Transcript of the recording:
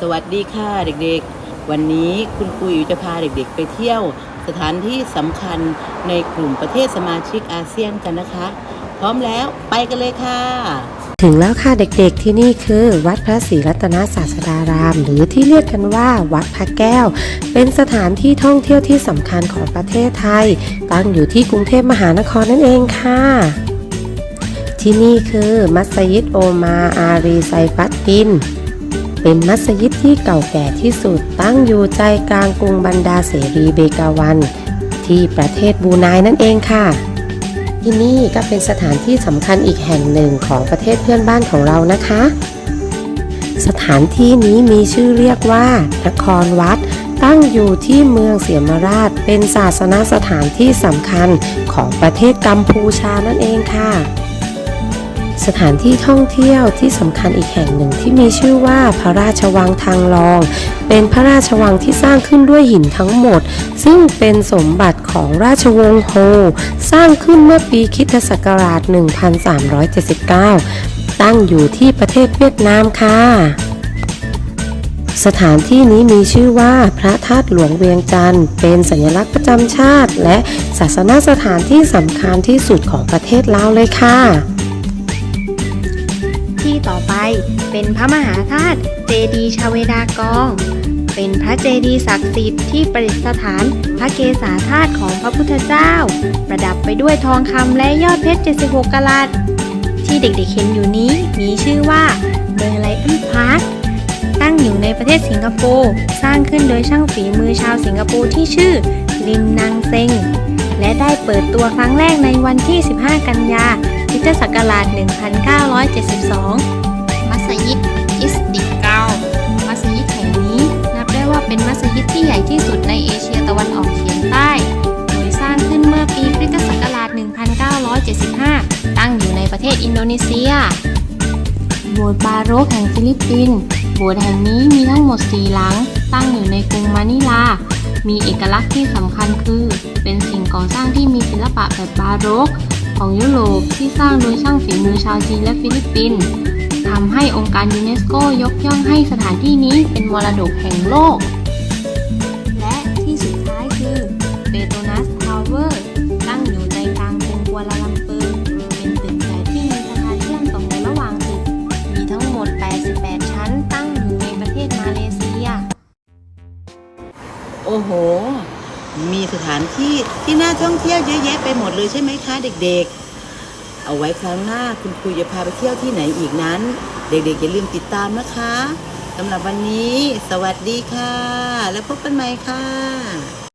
สวัสดีค่ะเด็กๆ วันนี้คุณครูอิ๋วจะพาเด็กๆ ไปเที่ยว สถานที่สำคัญในกลุ่มประเทศสมาชิกอาเซียนกันนะคะ พร้อมแล้วไปกันเลยค่ะ ถึงแล้วค่ะเด็กๆที่นี่คือ วัดพระศรีรัตนศาสดาราม หรือที่เรียกกันว่าวัดพระแก้ว เป็นสถานที่ท่องเที่ยวที่สำคัญของประเทศไทย ตั้งอยู่ที่กรุงเทพมหานครนั่นเองค่ะที่นี่คือมัสยิดโอมาอารีไซฟัดดิน เป็นมัสยิดที่เก่าแก่ที่สุดตั้งอยู่ใจกลางกรุงบันดาเสรีเบกาวัน ที่ประเทศบูไนนั่นเองค่ะ ที่นี่ก็เป็นสถานที่สำคัญอีกแห่งหนึ่งของประเทศเพื่อนบ้านของเรานะคะ สถานที่นี้มีชื่อเรียกว่านครวัด ตั้งอยู่ที่เมืองเสียมราช เป็นศาสนสถานที่สำคัญของประเทศกัมพูชานั่นเองค่ะ สถานที่ท่องเที่ยวที่สำคัญอีกแห่งหนึ่งที่มีชื่อว่าพระราชวังทางรอง เป็นพระราชวังที่สร้างขึ้นด้วยหินทั้งหมด ซึ่งเป็นสมบัติของราชวงศ์โฮ สร้างขึ้นเมื่อปีคิศักราช 1379 ตั้งอยู่ที่ประเทศเวียดนามค่ะสถานที่นี้มีชื่อว่าพระธาตุหลวงเวียงจันทร์เป็นสัญลักษณ์ประจำชาติ และศาสนสถานที่สำคัญที่สุดของประเทศลาวเลยค่ะ ที่ต่อไป เป็นพระมหาธาตุเจดีชาเวดากอง เป็นพระเจดีศักดิ์สิทธิ์ที่ประดิษฐานพระเกศาธาตุของพระพุทธเจ้า ประดับไปด้วยทองคำและยอดเพชร 76กะลัด ที่เด็กๆเห็นอยู่นี้มีชื่อว่าเมืองไลออนพาร์คตั้งอยู่ในประเทศสิงคโปร์สร้างขึ้นโดยช่างฝีมือชาวสิงคโปร์ที่ชื่อลิมนางเซงและได้เปิดตัวครั้งแรกในวันที่ 15 กันยา คริสตศักราช 1972 มัสยิดอิสติกาลมัสยิดแห่งนี้นับได้ว่าเป็นมัสยิดที่ใหญ่ที่สุดในเอเชียตะวันออกเฉียงใต้ โดยสร้างขึ้นเมื่อปีคริสตศักราช 1975 ตั้งอยู่ในประเทศอินโดนีเซีย โบสถ์บาโรกแห่งฟิลิปปินส์ โบสถ์แห่งนี้มีทั้งหมด 4 หลัง ตั้งอยู่ในกรุงมะนิลามีเอกลักษณ์ที่สำคัญคือ เป็นสิ่งก่อสร้างที่มีศิลปะแบบบาโรก ของยุโรปที่สร้างโดยช่างฝีมือชาวจีนและฟิลิปปินส์ทำให้องค์การยูเนสโกยกย่องให้สถานที่นี้เป็นมรดกแห่งโลก และที่สุดท้ายคือเปโตนัสทาวเวอร์ตั้งอยู่ใจกลางกรุงกัวลาลัมเปอร์เป็นตึกใหญ่ที่มีสะพานเชื่อมต่อระหว่างตึก มีทั้งหมด 88 ชั้นตั้งอยู่ในประเทศมาเลเซีย โอ้โห มีสถานที่ที่น่าท่องเที่ยวเยอะแยะไปหมดเลยใช่ไหมคะเด็กๆ เอาไว้ครั้งหน้าคุณครูจะพาไปเที่ยวที่ไหนอีกนั้น เด็กๆอย่าลืมติดตามนะคะสำหรับวันนี้ สวัสดีค่ะ แล้วพบกันใหม่ค่ะ